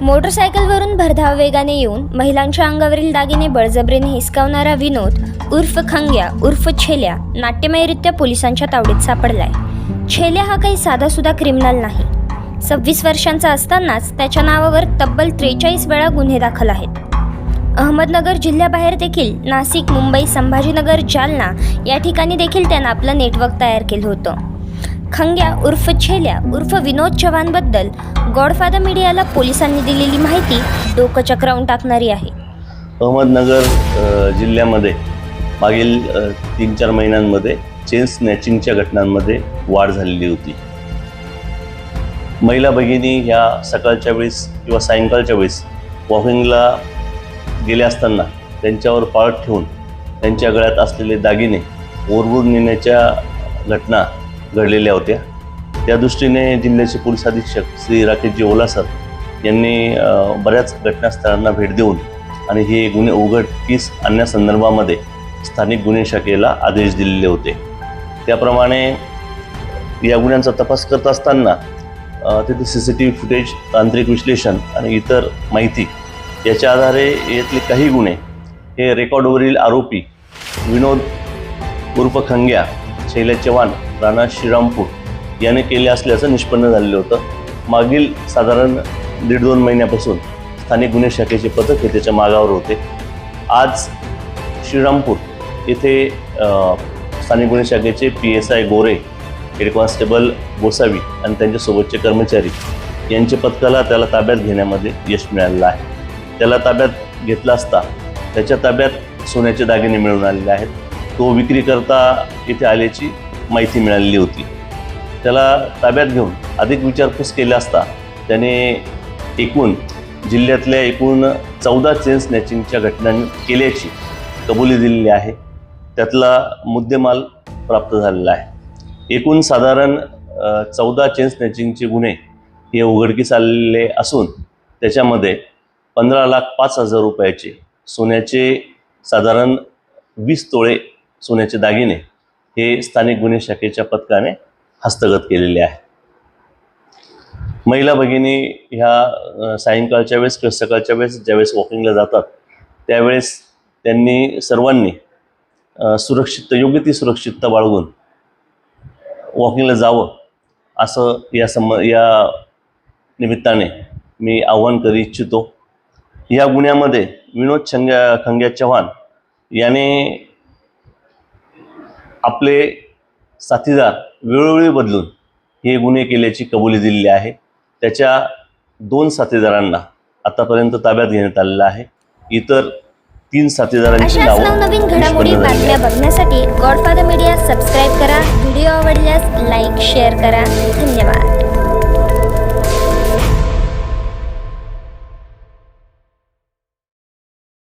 मोटरसायकलवरून भरधाव वेगाने येऊन महिलांच्या अंगावरील दागिने बळजबरीने हिसकावणारा विनोद उर्फ खंग्या उर्फ छेल्या नाट्यमयरित्या पोलिसांच्या तावडीत सापडलाय. छेल्या हा काही साधासुधा क्रिमिनल नाही. सव्वीस वर्षांचा असतानाच त्याच्या नावावर तब्बल त्रेचाळीस वेळा गुन्हे दाखल आहेत. अहमदनगर जिल्ह्याबाहेर देखील नाशिक मुंबई संभाजीनगर जालना या ठिकाणी देखील त्यानं आपलं नेटवर्क तयार केलं होतं. खंग्या उर्फ छेल्या उर्फ विनोद चव्हाणबद्दल गॉडफादर मीडियाला पोलिसांनी दिलेली माहिती डोकं चक्रावून टाकणारी आहे. अहमदनगर जिल्ह्यामध्ये मागील तीन चार महिन्यांमध्ये चेन स्नॅचिंगच्या घटनांमध्ये वाढ झालेली होती. महिला भगिनी ह्या सकाळच्या वेळेस किंवा सायंकाळच्या वेळेस वॉकिंगला गेल्या असताना त्यांच्यावर पाळत ठेवून त्यांच्या गळ्यात असलेले दागिने ओरबून नेण्याच्या घटना घडलेल्या होत्या. त्या दृष्टीने जिल्ह्याचे पोलीस अधीक्षक श्री राकेशजी ओलासर यांनी बऱ्याच घटनास्थळांना भेट देऊन आणि हे गुन्हे उघडकीस आणण्यासंदर्भामध्ये स्थानिक गुन्हे शाखेला आदेश दिलेले होते. त्याप्रमाणे या गुन्ह्यांचा तपास करत असताना तिथे C C T V footage तांत्रिक विश्लेषण आणि इतर माहिती याच्या आधारे यातले काही गुन्हे हे रेकॉर्डवरील आरोपी विनोद उर्फ खंग्या शैल्या चव्हाण राणा श्रीरामपूर याने केले असल्याचं निष्पन्न झालेलं होतं. मागील साधारण दीड दोन महिन्यापासून स्थानिक गुन्हे शाखेचे पथक हे त्याच्या मागावर होते. आज श्रीरामपूर येथे स्थानिक गुन्हे शाखेचे P S I Gore head constable Gosavi आणि त्यांच्यासोबतचे कर्मचारी यांच्या पथकाला त्याला ताब्यात घेण्यामध्ये यश मिळालेलं आहे. त्याला ताब्यात घेतला असता त्याच्या ताब्यात सोन्याचे दागिने मिळून आलेले आहेत. तो विक्रीकरता इथे आल्याची माहिती मिळालेली होती. त्याला ताब्यात घेऊन अधिक विचारपूस केला असता त्याने एकूण जिल्ह्यातल्या एकूण चौदा चेन स्नॅचिंगच्या घटना केल्याची कबुली दिलेली आहे. त्यातला मुद्देमाल प्राप्त झालेला आहे. एकूण साधारण चौदा चेन स्नॅचिंगचे गुन्हे हे उघडकीस आलेले असून त्याच्यामध्ये पंधरा लाख पाच हजार रुपयाचे सोन्याचे साधारण वीस तोळे सोन्याचे दागिने हे स्थानिक गुन्हे शाखेच्या पथकाने हस्तगत केलेले आहे. महिला भगिनी ह्या सायंकाळच्या वेळेस किंवा सकाळच्या वेळेस ज्यावेळेस वॉकिंगला जातात त्यावेळेस त्यांनी सर्वांनी सुरक्षित योग्य ती सुरक्षितता बाळगून वॉकिंगला जावं असं या सम या निमित्ताने मी आव्हान करू इच्छितो. या गुन्ह्यामध्ये विनोद छंग्या खंग्या चव्हाण याने आपले साथीदार वेळोवेळी बदलून हे गुन्हे केल्याची कबुली दिलेली आहे. त्याच्या दोन साथीदारांना आतापर्यंत ताब्यात घेण्यात आलेलं आहे. इतर तीन साथीदारांची नावं निष्पन्न घडामोडी बातम्या. बघण्यासाठी गॉडफादर मीडिया सबस्क्राईब करा. व्हिडिओ आवडल्यास लाईक शेअर करा. धन्यवाद.